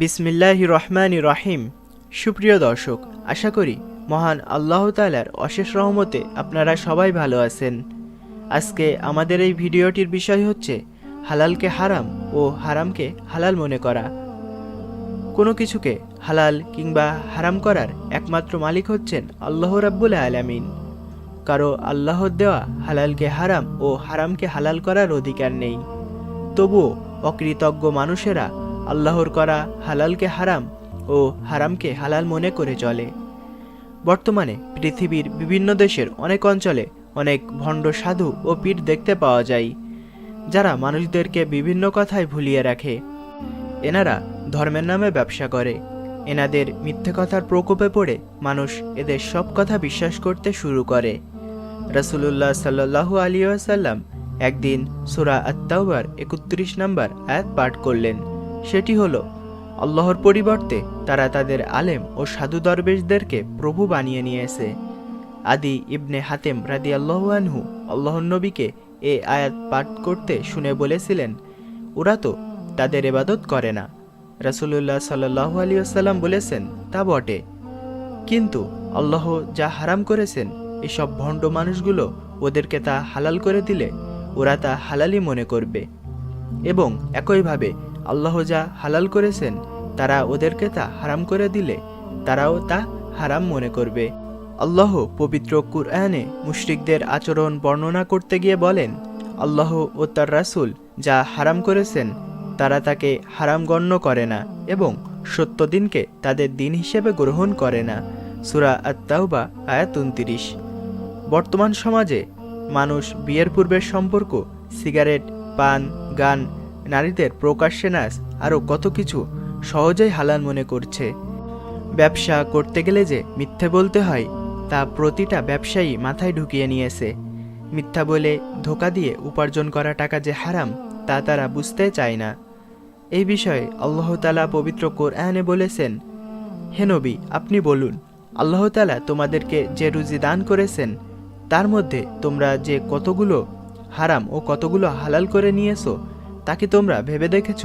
বিসমিল্লাহ রহমান রহিম সুপ্রিয় দর্শক, আশা করি মহান আল্লাহ তালার অশেষ রহমতে আপনারা সবাই ভালো আছেন। আজকে আমাদের এই ভিডিওটির বিষয় হচ্ছে হালালকে হারাম ও হারামকে হালাল মনে করা। কোনো কিছুকে হালাল কিংবা হারাম করার একমাত্র মালিক হচ্ছেন আল্লাহ রাব্বুল আলামিন। কারও আল্লাহর দেওয়া হালালকে হারাম ও হারামকে হালাল করার অধিকার নেই। তবুও অকৃতজ্ঞ মানুষেরা আল্লাহর করা হালালকে হারাম ও হারামকে হালাল মনে করে চলে। বর্তমানে পৃথিবীর বিভিন্ন দেশের অনেক অঞ্চলে অনেক ভণ্ড সাধু ও পীর দেখতে পাওয়া যায়, যারা মানুষদেরকে বিভিন্ন কথায় ভুলিয়ে রাখে। এনারা ধর্মের নামে ব্যবসা করে। এনাদের মিথ্যে কথার প্রকোপে পড়ে মানুষ এদের সব কথা বিশ্বাস করতে শুরু করে। রসুল্লাহ সাল্লু আলী আসাল্লাম একদিন সুরা আত্মাউবার একত্রিশ নম্বর আয়াত পাঠ করলেন। সেটি হলো, আল্লাহর পরিবর্তে তারা তাদের আলেম ও সাধু দরবেশদেরকে প্রভু বানিয়ে নিয়েছে। আদি ইবনে হাতেম রাদি আল্লাহানহু আল্লাহর নবীকে এ আয়াত পাঠ করতে শুনে বলেছিলেন, ওরা তো তাদের এবাদত করে না। রাসুলুল্লাহ সাল্লাহ আলী আসাল্লাম বলেছেন, তা বটে। কিন্তু আল্লাহ যা হারাম করেছেন, এসব ভণ্ড মানুষগুলো ওদেরকে তা হালাল করে দিলে ওরা তা হালালই মনে করবে। এবং একইভাবে আল্লাহ যা হালাল করেছেন, তারা ওদেরকে তা হারাম করে দিলে, তারাও তা হারাম মনে করবে। আল্লাহ পবিত্র কুরআনে মুশরিকদের আচরণ বর্ণনা করতে গিয়ে বলেন, আল্লাহ ও তার রাসূল যা হারাম করেছেন, তারা তাকে হারাম গণ্য করে না এবং সত্য দিনকে তাদের দিন হিসেবে গ্রহণ করে না। সুরা আত্মাউবা আয়াত উনতিরিশ। বর্তমান সমাজে মানুষ বিয়ের পূর্বের সম্পর্ক, সিগারেট, পান, গান নারীদের প্রকাশ্যে নাচ আরও কত কিছু সহজেই হালাল মনে করছে। ব্যবসা করতে গেলে যে মিথ্যে বলতে হয়, তা প্রতিটা ব্যবসায়ী মাথায় ঢুকিয়ে নিয়েছে। মিথ্যা বলে ধোকা দিয়ে উপার্জন করা টাকা যে হারাম, তা তারা বুঝতে চায় না। এই বিষয়ে আল্লাহতালা পবিত্র কোরআনে বলেছেন হেনবি আপনি বলুন আল্লাহতালা তোমাদেরকে যে রুজি দান করেছেন, তার মধ্যে তোমরা যে কতগুলো হারাম ও কতগুলো হালাল করে নিয়েছো তা কি তোমরা ভেবে দেখেছ?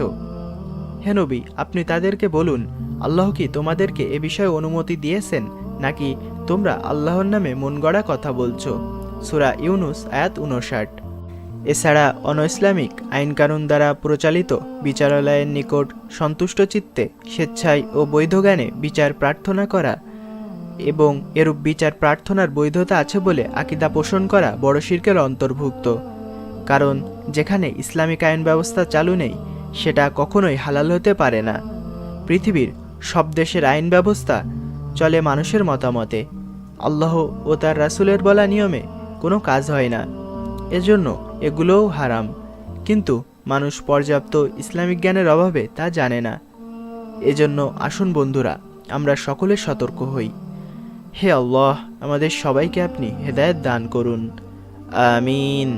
হে নবী, আপনি তাদেরকে বলুন, আল্লাহ কি তোমাদেরকে এ বিষয়ে অনুমতি দিয়েছেন, নাকি তোমরা আল্লাহর নামে মন গড়া কথা বলছো? সুরা ইউনুস, আয়াত উনষাট এছাড়া অনইসলামিক আইনকানুন দ্বারা প্রচালিত বিচারালয়ের নিকট সন্তুষ্ট চিত্তে, স্বেচ্ছায় ও বৈধ জ্ঞানে বিচার প্রার্থনা করা এবং এরূপ বিচার প্রার্থনার বৈধতা আছে বলে আকিদা পোষণ করা বড় শির্কের অন্তর্ভুক্ত। কারণ যেখানে ইসলামিক আইন ব্যবস্থা চালু নেই, সেটা কখনোই হালাল হতে পারে না। পৃথিবীর সব দেশের আইন ব্যবস্থা চলে মানুষের মতামতে। আল্লাহ ও তার রাসূলের বলা নিয়মে কোনো কাজ হয় না। এজন্য এগুলোও হারাম। কিন্তু মানুষ পর্যাপ্ত ইসলামিক জ্ঞানের অভাবে তা জানে না। এজন্য আসুন বন্ধুরা, আমরা সকলে সতর্ক হই। হে আল্লাহ, আমাদের সবাইকে আপনি হেদায়েত দান করুন। আমিন।